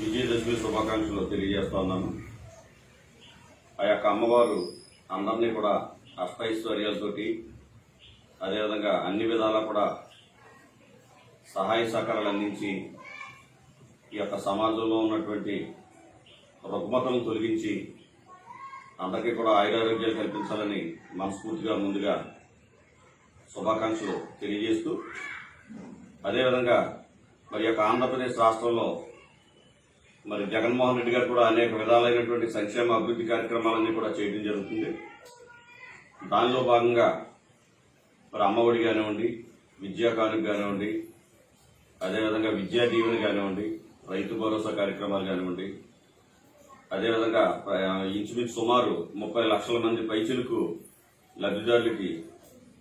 విజయదశమి శుభాకాంక్షలు తెలియజేస్తా ఉన్నాను. ఆ యొక్క అమ్మవారు అందరినీ కూడా అష్టైశ్వర్యాలతోటి అదేవిధంగా అన్ని విధాలా కూడా సహాయ సహకారాలు అందించి ఈ యొక్క సమాజంలో ఉన్నటువంటి రుగ్మతలను తొలగించి అందరికీ కూడా ఆయురారోగ్యాలు కల్పించాలని మనస్ఫూర్తిగా ముందుగా శుభాకాంక్షలు తెలియజేస్తూ అదేవిధంగా మరి యొక్క ఆంధ్రప్రదేశ్ రాష్ట్రంలో మరి జగన్మోహన్ రెడ్డి గారు కూడా అనేక విధాలైనటువంటి సంక్షేమ అభివృద్ధి కార్యక్రమాలన్నీ కూడా చేయడం జరుగుతుంది. దానిలో భాగంగా మరి అమ్మఒడి కానివ్వండి విద్యా కానుక కానివ్వండి అదేవిధంగా విద్యా దీవెన కానివ్వండి రైతు భరోసా కార్యక్రమాలు కానివ్వండి అదేవిధంగా ఇంచుమించు సుమారు ముప్పై లక్షల మంది పైచులకు లబ్ధిదారులకి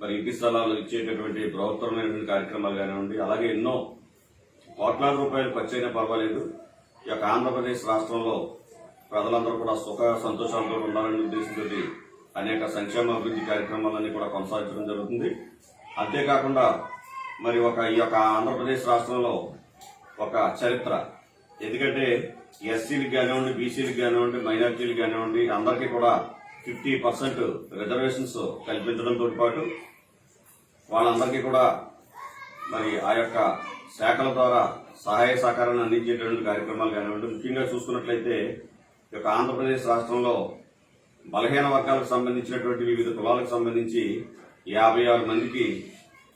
మరి ఇంటి స్థలాలు ఇచ్చేటటువంటి బృహత్తరమైనటువంటి కార్యక్రమాలు కానివ్వండి అలాగే ఎన్నో కోట్లాది రూపాయలు ఖర్చు అయినా పర్వాలేదు. ఈ యొక్క ఆంధ్రప్రదేశ్ రాష్ట్రంలో ప్రజలందరూ కూడా సుఖ సంతోషాలతో ఉండాలనే ఉద్దేశంతో అనేక సంక్షేమ అభివృద్ధి కార్యక్రమాలన్నీ కూడా కొనసాగించడం జరుగుతుంది. అంతేకాకుండా మరి ఒక ఈ యొక్క ఆంధ్రప్రదేశ్ రాష్ట్రంలో ఒక చరిత్ర. ఎందుకంటే ఎస్సీలకు కానివ్వండి బీసీలకు కానివ్వండి మైనార్టీలకు కానివ్వండి అందరికీ కూడా ఫిఫ్టీ పర్సెంట్ రిజర్వేషన్స్ కల్పించడంతో పాటు వాళ్ళందరికీ కూడా మరి ఆ యొక్క శాఖల ద్వారా సహాయ సహకారాన్ని అందించేటటువంటి కార్యక్రమాలు కానివ్వండి ముఖ్యంగా చూసుకున్నట్లయితే ఈ యొక్క ఆంధ్రప్రదేశ్ రాష్ట్రంలో బలహీన వర్గాలకు సంబంధించినటువంటి వివిధ కులాలకు సంబంధించి యాభై ఆరు మందికి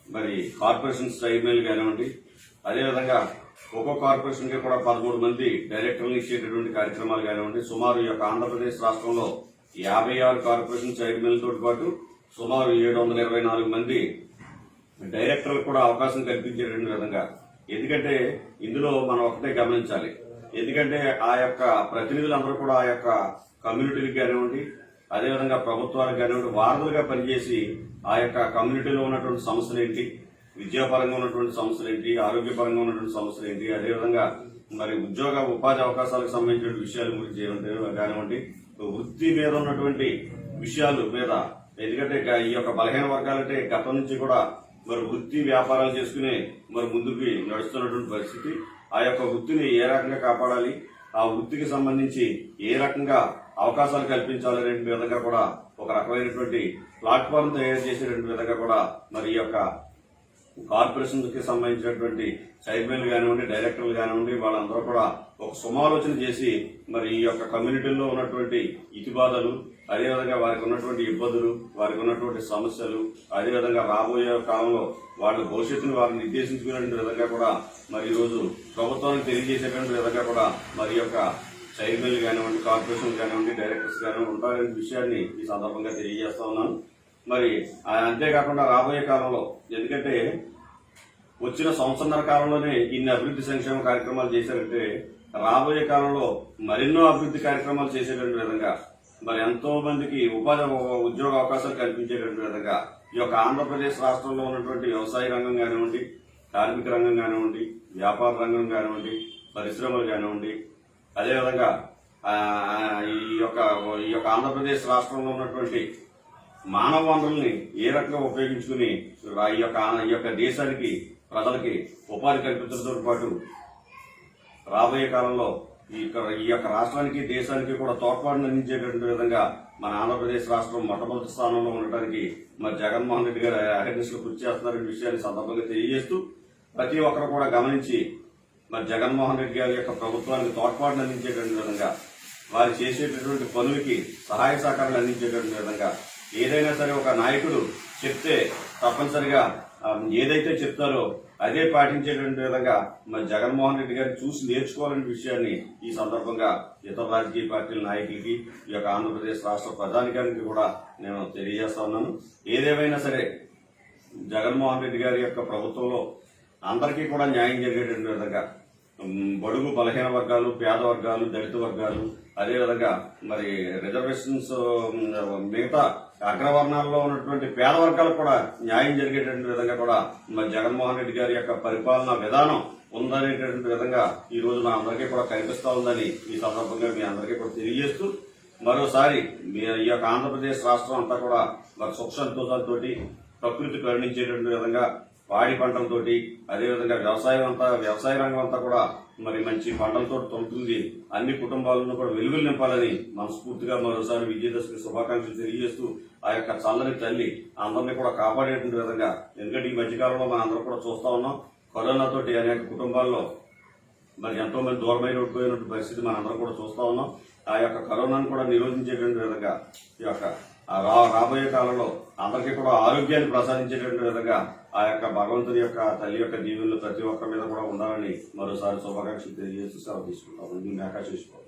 మరి కార్పొరేషన్ చైర్మన్లు కానివ్వండి అదేవిధంగా ఒక్కో కార్పొరేషన్కి కూడా పదమూడు మంది డైరెక్టర్లు ఇచ్చేటటువంటి కార్యక్రమాలు కానివ్వండి సుమారు ఈ యొక్క ఆంధ్రప్రదేశ్ రాష్ట్రంలో యాభై ఆరు కార్పొరేషన్ చైర్మన్లతో పాటు సుమారు ఏడు వందల ఇరవై నాలుగు మంది డైరెక్టర్లకు కూడా అవకాశం కల్పించేటువంటి విధంగా ఎందుకంటే ఇందులో మనం ఒకటే గమనించాలి. ఎందుకంటే ఆ యొక్క ప్రతినిధులందరూ కూడా ఆ యొక్క కమ్యూనిటీలకు కానివ్వండి అదేవిధంగా ప్రభుత్వాలకు కానివ్వండి వారధులుగా పనిచేసి ఆ యొక్క కమ్యూనిటీలో ఉన్నటువంటి సమస్యలు ఏంటి విద్యాపరంగా ఉన్నటువంటి సమస్యలు ఏంటి ఆరోగ్యపరంగా ఉన్నటువంటి సమస్యలు ఏంటి అదేవిధంగా మరి ఉద్యోగ ఉపాధి అవకాశాలకు సంబంధించిన విషయాల గురించి కానివ్వండి వృత్తి మీద ఉన్నటువంటి విషయాలు మీద. ఎందుకంటే ఈ యొక్క బలహీన వర్గాలంటే గతం నుంచి కూడా మరి వృత్తి వ్యాపారాలు చేసుకునే మరి ముందుకు నడుస్తున్నటువంటి పరిస్థితి. ఆ యొక్క వృత్తిని ఏ రకంగా కాపాడాలి? ఆ వృత్తికి సంబంధించి ఏ రకంగా అవకాశాలు కల్పించాలనే విధంగా కూడా ఒక రకమైనటువంటి ప్లాట్ఫామ్ తయారు చేసేటువంటి విధంగా కూడా మరి ఈ యొక్క కార్పొరేషన్కి సంబంధించినటువంటి చైర్మన్లు కానివ్వండి డైరెక్టర్లు కానివ్వండి వాళ్ళందరూ కూడా ఒక సమాలోచన చేసి మరి ఈ యొక్క కమ్యూనిటీలో ఉన్నటువంటి ఇతిబాధలు అదేవిధంగా వారికి ఉన్నటువంటి ఇబ్బందులు వారికి ఉన్నటువంటి సమస్యలు అదేవిధంగా రాబోయే కాలంలో వాళ్ళ భవిష్యత్తును వారిని నిర్దేశించుకునేటువంటి విధంగా కూడా మరి ఈరోజు ప్రభుత్వానికి తెలియజేసేటువంటి విధంగా కూడా మరి యొక్క చైర్మన్లు కానివ్వండి కార్పొరేషన్ కానివ్వండి డైరెక్టర్స్ కానివ్వండి ఉంటారనే విషయాన్ని ఈ సందర్భంగా తెలియజేస్తా ఉన్నాను. మరి ఆ అంతేకాకుండా రాబోయే కాలంలో ఎందుకంటే వచ్చిన సంవత్సరాల కాలంలోనే ఇన్ని అభివృద్ధి సంక్షేమ కార్యక్రమాలు చేశారంటే రాబోయే కాలంలో మరెన్నో అభివృద్ధి కార్యక్రమాలు చేసేటువంటి విధంగా మరి ఎంతో మందికి ఉపాధి ఉద్యోగ అవకాశాలు కల్పించేటువంటి విధంగా ఈ యొక్క ఆంధ్రప్రదేశ్ రాష్ట్రంలో ఉన్నటువంటి వ్యవసాయ రంగం కానివ్వండి కార్మిక రంగం కానివ్వండి వ్యాపార రంగం కానివ్వండి పరిశ్రమలు కానివ్వండి అదేవిధంగా ఈ యొక్క ఈ యొక్క ఆంధ్రప్రదేశ్ రాష్ట్రంలో ఉన్నటువంటి మానవ వనరుల్ని ఏ రకంగా ఉపయోగించుకుని ఈ యొక్క ఈ యొక్క దేశానికి ప్రజలకి ఉపాధి కల్పించడంతో పాటు రాబోయే కాలంలో ఈ యొక్క ఈ యొక్క రాష్ట్రానికి దేశానికి కూడా తోడ్పాటును అందించేటటువంటి విధంగా మన ఆంధ్రప్రదేశ్ రాష్ట్రం మొట్టమొదటి స్థానంలో ఉండటానికి మరి జగన్మోహన్ రెడ్డి గారు అహర్నిశలు కృషి చేస్తున్నారనే విషయాన్ని సందర్భంగా తెలియజేస్తూ ప్రతి ఒక్కరు కూడా గమనించి మరి జగన్మోహన్ రెడ్డి గారి యొక్క ప్రభుత్వానికి తోడ్పాటును అందించేటువంటి విధంగా వారు చేసేటటువంటి పనులకి సహాయ సహకారాలు అందించేటటువంటి విధంగా ఏదైనా సరే ఒక నాయకుడు చెప్తే తప్పనిసరిగా ఏదైతే చెప్తారో అదే పాటించేటువంటి విధంగా మరి జగన్మోహన్ రెడ్డి గారిని చూసి నేర్చుకోవాలనే విషయాన్ని ఈ సందర్భంగా ఇతర రాజకీయ పార్టీల నాయకులకి ఈ యొక్క ఆంధ్రప్రదేశ్ రాష్ట్ర ప్రధానికానికి కూడా నేను తెలియజేస్తా ఉన్నాను. ఏదేమైనా సరే జగన్మోహన్ రెడ్డి గారి యొక్క ప్రభుత్వంలో అందరికీ కూడా న్యాయం జరిగేటువంటి విధంగా బడుగు బలహీన వర్గాలు పేద వర్గాలు దళిత వర్గాలు అదేవిధంగా మరి రిజర్వేషన్స్ మిగతా అగ్రవర్ణాల్లో ఉన్నటువంటి పేద వర్గాలకు కూడా న్యాయం జరిగేటువంటి విధంగా కూడా మరి జగన్మోహన్ రెడ్డి గారి యొక్క పరిపాలన విధానం ఉందనేటటువంటి విధంగా ఈ రోజు మా అందరికీ కూడా కనిపిస్తూ ఉందని ఈ సందర్భంగా మీ అందరికీ కూడా తెలియజేస్తూ మరోసారి మీ ఈ యొక్క ఆంధ్రప్రదేశ్ రాష్ట్రం అంతా కూడా మరి సుఖ సంతోషాలతోటి ప్రకృతి కరుణించేటటువంటి విధంగా పాడి పంటలతోటి అదేవిధంగా వ్యవసాయం అంతా వ్యవసాయ రంగం అంతా కూడా మరి మంచి పంటలతో తొలుతుంది. అన్ని కుటుంబాలను కూడా వెలుగులు నింపాలని మనస్ఫూర్తిగా మరోసారి విజయదశమి శుభాకాంక్షలు తెలియజేస్తూ ఆ యొక్క చల్లని తల్లి అందరినీ కూడా కాపాడేటువంటి విధంగా ఎందుకంటే ఈ మధ్యకాలంలో మనం అందరం కూడా చూస్తా ఉన్నాం. కరోనాతోటి అనేక కుటుంబాల్లో మరి ఎంతో మంది దూరమైన పోయినటువంటి పరిస్థితి మనం అందరం కూడా చూస్తా ఉన్నాం. ఆ యొక్క కరోనాను కూడా నిరోధించేటువంటి విధంగా ఈ యొక్క రాబోయే కాలంలో అందరికీ కూడా ఆరోగ్యాన్ని ప్రసాదించేటువంటి విధంగా ఆ యొక్క భగవంతుని యొక్క తల్లి యొక్క దీవుల్లో ప్రతి ఒక్కరి మీద కూడా ఉండాలని మరోసారి శుభాకాంక్షలు తెలియజేస్తూ సెలవు తీసుకుంటాం. ఆకాశ మేకా